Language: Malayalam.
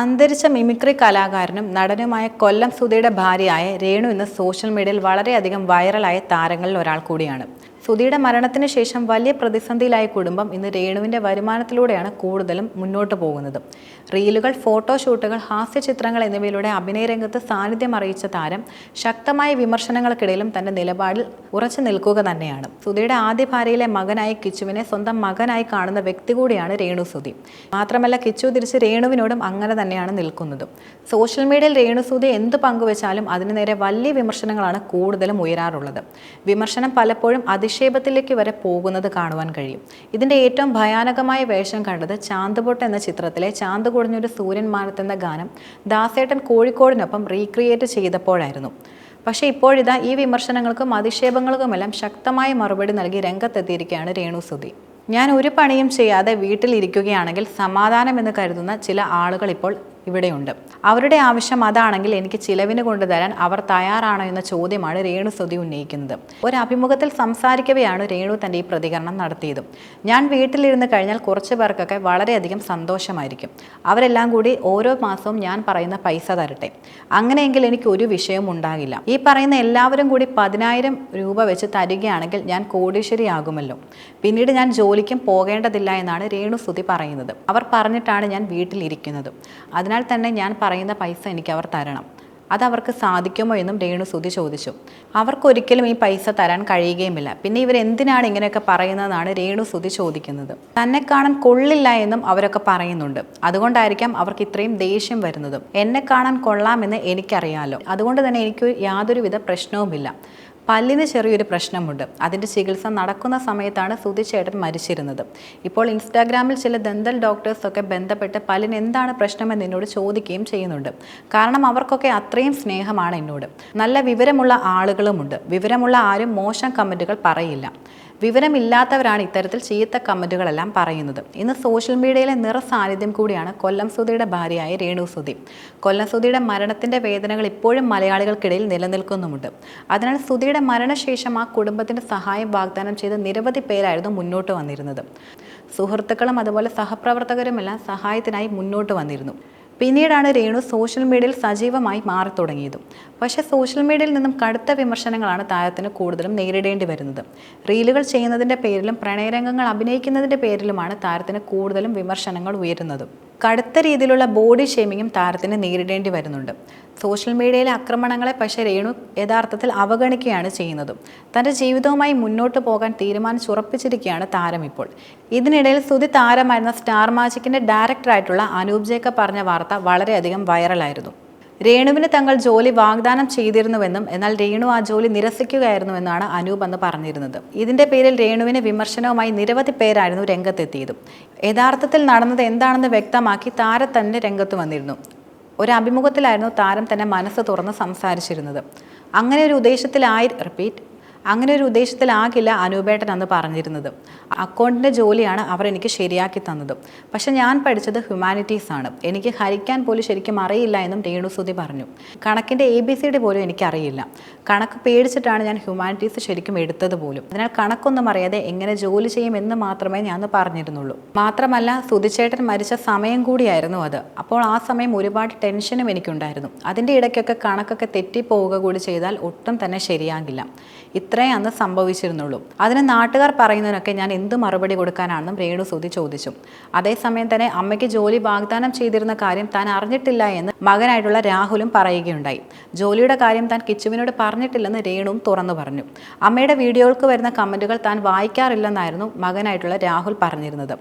അന്തരിച്ച മിമിക്രി കലാകാരനും നടനുമായ കൊല്ലം സുധയുടെ ഭാര്യയായ രേണു ഇന്ന് സോഷ്യൽ മീഡിയയിൽ വളരെയധികം വൈറലായ താരങ്ങളിൽ ഒരാൾ കൂടിയാണ്. സുധിയുടെ മരണത്തിന് ശേഷം വലിയ പ്രതിസന്ധിയിലായ കുടുംബം ഇന്ന് രേണുവിന്റെ വരുമാനത്തിലൂടെയാണ് കൂടുതലും മുന്നോട്ട് പോകുന്നത്. റീലുകൾ ഫോട്ടോഷൂട്ടുകൾ ഹാസ്യചിത്രങ്ങൾ എന്നിവയിലൂടെ അഭിനയ രംഗത്ത് സാന്നിധ്യം അറിയിച്ച താരം ശക്തമായ വിമർശനങ്ങൾക്കിടയിലും തന്റെ നിലപാടിൽ ഉറച്ചു നിൽക്കുക തന്നെയാണ്. സുധിയുടെ ആദ്യ ഭാര്യയിലെ മകനായ കിച്ചുവിനെ സ്വന്തം മകനായി കാണുന്ന വ്യക്തി കൂടിയാണ് രേണു സുധി. മാത്രമല്ല കിച്ചു തിരിച്ച് രേണുവിനോടും അങ്ങനെ തന്നെയാണ് നിൽക്കുന്നത്. സോഷ്യൽ മീഡിയയിൽ രേണു സുധി എന്ത് പങ്കുവച്ചാലും അതിനു നേരെ വലിയ വിമർശനങ്ങളാണ് കൂടുതലും ഉയരാറുള്ളത്. വിമർശനം പലപ്പോഴും അധിക്ഷേപത്തിലേക്ക് വരെ പോകുന്നത് കാണുവാൻ കഴിയും. ഇതിന്റെ ഏറ്റവും ഭയാനകമായ വേഷം കണ്ടത് ചാന്തുപൊട്ട് എന്ന ചിത്രത്തിലെ ചാന്ത് കുടഞ്ഞൊരു സൂര്യൻ മാനത്തെന്ന ഗാനം ദാസേട്ടൻ കോഴിക്കോടിനൊപ്പം റീക്രിയേറ്റ് ചെയ്തപ്പോഴായിരുന്നു. പക്ഷേ ഇപ്പോഴിതാ ഈ വിമർശനങ്ങൾക്കും അധിക്ഷേപങ്ങൾക്കുമെല്ലാം ശക്തമായ മറുപടി നൽകി രംഗത്തെത്തിയിരിക്കുകയാണ് രേണു സുധി. ഞാൻ ഒരു പണിയും ചെയ്യാതെ വീട്ടിലിരിക്കുകയാണെങ്കിൽ സമാധാനം എന്ന് കരുതുന്ന ചില ആളുകൾ ഇപ്പോൾ ഇവിടെയുണ്ട്. അവരുടെ ആവശ്യം അതാണെങ്കിൽ എനിക്ക് ചിലവിന് കൊണ്ടുതരാൻ അവർ തയ്യാറാണോ എന്ന ചോദ്യമാണ് രേണു സ്തുതി ഉന്നയിക്കുന്നത്. ഒരു അഭിമുഖത്തിൽ സംസാരിക്കവെയാണ് രേണു തന്റെ ഈ പ്രതികരണം നടത്തിയത്. ഞാൻ വീട്ടിലിരുന്ന് കഴിഞ്ഞാൽ കുറച്ച് പേർക്കൊക്കെ വളരെയധികം സന്തോഷമായിരിക്കും. അവരെല്ലാം കൂടി ഓരോ മാസവും ഞാൻ പറയുന്ന പൈസ തരട്ടെ. അങ്ങനെയെങ്കിൽ എനിക്ക് ഒരു വിഷയവും ഉണ്ടാകില്ല. ഈ പറയുന്ന എല്ലാവരും കൂടി പതിനായിരം രൂപ വെച്ച് തരികയാണെങ്കിൽ ഞാൻ കോടീശ്വരിയാകുമല്ലോ. പിന്നീട് ഞാൻ ജോലിക്കും പോകേണ്ടതില്ല എന്നാണ് രേണു സ്തുതി പറയുന്നത്. അവർ പറഞ്ഞിട്ടാണ് ഞാൻ വീട്ടിലിരിക്കുന്നത്. അതിനാൽ തന്നെ ഞാൻ പറയുന്ന പൈസ എനിക്ക് അവർ തരണം. അത് അവർക്ക് സാധിക്കുമോ എന്നും രേണു സുധി ചോദിച്ചു. അവർക്കൊരിക്കലും ഈ പൈസ തരാൻ കഴിയുകയുമില്ല. പിന്നെ ഇവർ എന്തിനാണ് ഇങ്ങനെയൊക്കെ പറയുന്നതെന്നാണ് രേണു സുധി ചോദിക്കുന്നത്. തന്നെ കാണാൻ കൊള്ളില്ല എന്നും അവരൊക്കെ പറയുന്നുണ്ട്. അതുകൊണ്ടായിരിക്കാം അവർക്ക് ഇത്രയും ദേഷ്യം വരുന്നതും. എന്നെ കാണാൻ കൊള്ളാമെന്ന് എനിക്കറിയാലോ. അതുകൊണ്ട് തന്നെ എനിക്ക് യാതൊരുവിധ പ്രശ്നവുമില്ല. പല്ലിന് ചെറിയൊരു പ്രശ്നമുണ്ട്. അതിന്റെ ചികിത്സ നടക്കുന്ന സമയത്താണ് സുതിച്ചേട്ടൻ മരിച്ചിരുന്നത്. ഇപ്പോൾ ഇൻസ്റ്റാഗ്രാമിൽ ചില ദന്തൽ ഡോക്ടേഴ്സൊക്കെ ബന്ധപ്പെട്ട് പല്ലിന് എന്താണ് പ്രശ്നമെന്ന് എന്നോട് ചോദിക്കുകയും ചെയ്യുന്നുണ്ട്. കാരണം അവർക്കൊക്കെ അത്രയും സ്നേഹമാണ് എന്നോട്. നല്ല വിവരമുള്ള ആളുകളുമുണ്ട്. വിവരമുള്ള ആരും മോശം കമന്റുകൾ പറയില്ല. വിവരമില്ലാത്തവരാണ് ഇത്തരത്തിൽ ചീത്ത കമന്റുകളെല്ലാം പറയുന്നത്. ഇന്ന് സോഷ്യൽ മീഡിയയിലെ നിറ സാന്നിധ്യം കൂടിയാണ് കൊല്ലം സുധിയുടെ ഭാര്യയായ രേണു സുധി. കൊല്ലം സുധിയുടെ മരണത്തിന്റെ വേദനകൾ ഇപ്പോഴും മലയാളികൾക്കിടയിൽ നിലനിൽക്കുന്നുമുണ്ട്. അതിനാൽ സുധിയുടെ മരണശേഷം ആ കുടുംബത്തിന്റെ സഹായം വാഗ്ദാനം ചെയ്ത് നിരവധി പേരായിരുന്നു മുന്നോട്ട് വന്നിരുന്നത്. സുഹൃത്തുക്കളും അതുപോലെ സഹപ്രവർത്തകരുമെല്ലാം സഹായത്തിനായി മുന്നോട്ട് വന്നിരുന്നു. പിന്നീടാണ് രേണു സോഷ്യൽ മീഡിയയിൽ സജീവമായി മാറി തുടങ്ങിയതും പക്ഷേ സോഷ്യൽ മീഡിയയിൽ നിന്നും കടുത്ത വിമർശനങ്ങളാണ് താരത്തിന് കൂടുതലും നേരിടേണ്ടി വരുന്നത്. റീലുകൾ ചെയ്യുന്നതിന്റെ പേരിലും പ്രണയരംഗങ്ങൾ അഭിനയിക്കുന്നതിന്റെ പേരിലുമാണ് താരത്തിന് കൂടുതലും വിമർശനങ്ങൾ ഉയരുന്നത്. കടുത്ത രീതിയിലുള്ള ബോഡി ഷേമിങ്ങും താരത്തിന് നേരിടേണ്ടി വരുന്നുണ്ട്. സോഷ്യൽ മീഡിയയിലെ ആക്രമണങ്ങളെ പക്ഷേ രേണു യഥാർത്ഥത്തിൽ അവഗണിക്കുകയാണ് ചെയ്യുന്നതും. തന്റെ ജീവിതവുമായി മുന്നോട്ട് പോകാൻ തീരുമാനിച്ചുറപ്പിച്ചിരിക്കുകയാണ് താരം ഇപ്പോൾ. ഇതിനിടയിൽ സ്തുതി താരമായിരുന്ന സ്റ്റാർ മാജിക്കിന്റെ ഡയറക്ടറായിട്ടുള്ള അനൂപ് ജേക്ക പറഞ്ഞ വാർത്ത വളരെയധികം വൈറലായിരുന്നു രേണുവിന് തങ്ങൾ ജോലി വാഗ്ദാനം ചെയ്തിരുന്നുവെന്നും എന്നാൽ രേണു ആ ജോലി നിരസിക്കുകയായിരുന്നുവെന്നാണ് അനൂപ് അന്ന് പറഞ്ഞിരുന്നത്. ഇതിന്റെ പേരിൽ രേണുവിന് വിമർശനവുമായി നിരവധി പേരായിരുന്നു രംഗത്തെത്തിയതും. യഥാർത്ഥത്തിൽ നടന്നത് എന്താണെന്ന് വ്യക്തമാക്കി താരം തന്നെ രംഗത്ത് വന്നിരുന്നു. ഒരു അഭിമുഖത്തിലായിരുന്നു താരം തന്നെ മനസ്സ് തുറന്ന് സംസാരിച്ചിരുന്നത്. അങ്ങനെ ഒരു ഉദ്ദേശത്തിലായി റിപ്പീറ്റ് അങ്ങനെ ഒരു ഉദ്ദേശത്തിലാകില്ല അനൂപേട്ടൻ അന്ന് പറഞ്ഞിരുന്നത്. അക്കൗണ്ടിന്റെ ജോലിയാണ് അവർ എനിക്ക് ശരിയാക്കി തന്നത്. പക്ഷെ ഞാൻ പഠിച്ചത് ഹ്യൂമാനിറ്റീസ് ആണ്. എനിക്ക് ഹരിക്കാൻ പോലും ശരിക്കും അറിയില്ല എന്നും രേണുസുതി പറഞ്ഞു. കണക്കിന്റെ എ ബി സി ഡി പോലും എനിക്കറിയില്ല. കണക്ക് പേടിച്ചിട്ടാണ് ഞാൻ ഹ്യൂമാനിറ്റീസ് ശരിക്കും എടുത്തത് പോലും. അതിനാൽ കണക്കൊന്നും അറിയാതെ എങ്ങനെ ജോലി ചെയ്യുമെന്ന് മാത്രമേ ഞാൻ പറഞ്ഞിരുന്നുള്ളൂ. മാത്രമല്ല സുതിച്ചേട്ടൻ മരിച്ച സമയം കൂടിയായിരുന്നു അത്. അപ്പോൾ ആ സമയം ഒരുപാട് ടെൻഷനും എനിക്കുണ്ടായിരുന്നു. അതിന്റെ ഇടയ്ക്കൊക്കെ കണക്കൊക്കെ തെറ്റിപ്പോവുക കൂടി ചെയ്താൽ ഒട്ടും തന്നെ ശരിയാകില്ല. ഇത്രേ അന്ന് സംഭവിച്ചിരുന്നുള്ളൂ. അതിന് നാട്ടുകാർ പറയുന്നതിനൊക്കെ ഞാൻ എന്ത് മറുപടി കൊടുക്കാനാണെന്നും രേണു സുധി ചോദിച്ചു. അതേസമയം തന്നെ അമ്മയ്ക്ക് ജോലി വാഗ്ദാനം ചെയ്തിരുന്ന കാര്യം താൻ അറിഞ്ഞിട്ടില്ല എന്ന് മകനായിട്ടുള്ള രാഹുലും പറയുകയുണ്ടായി. ജോലിയുടെ കാര്യം താൻ കിച്ചുവിനോട് പറഞ്ഞിട്ടില്ലെന്ന് രേണുവും തുറന്നു പറഞ്ഞു. അമ്മയുടെ വീഡിയോകൾക്ക് വരുന്ന കമന്റുകൾ താൻ വായിക്കാറില്ലെന്നായിരുന്നു മകനായിട്ടുള്ള രാഹുൽ പറഞ്ഞിരുന്നത്.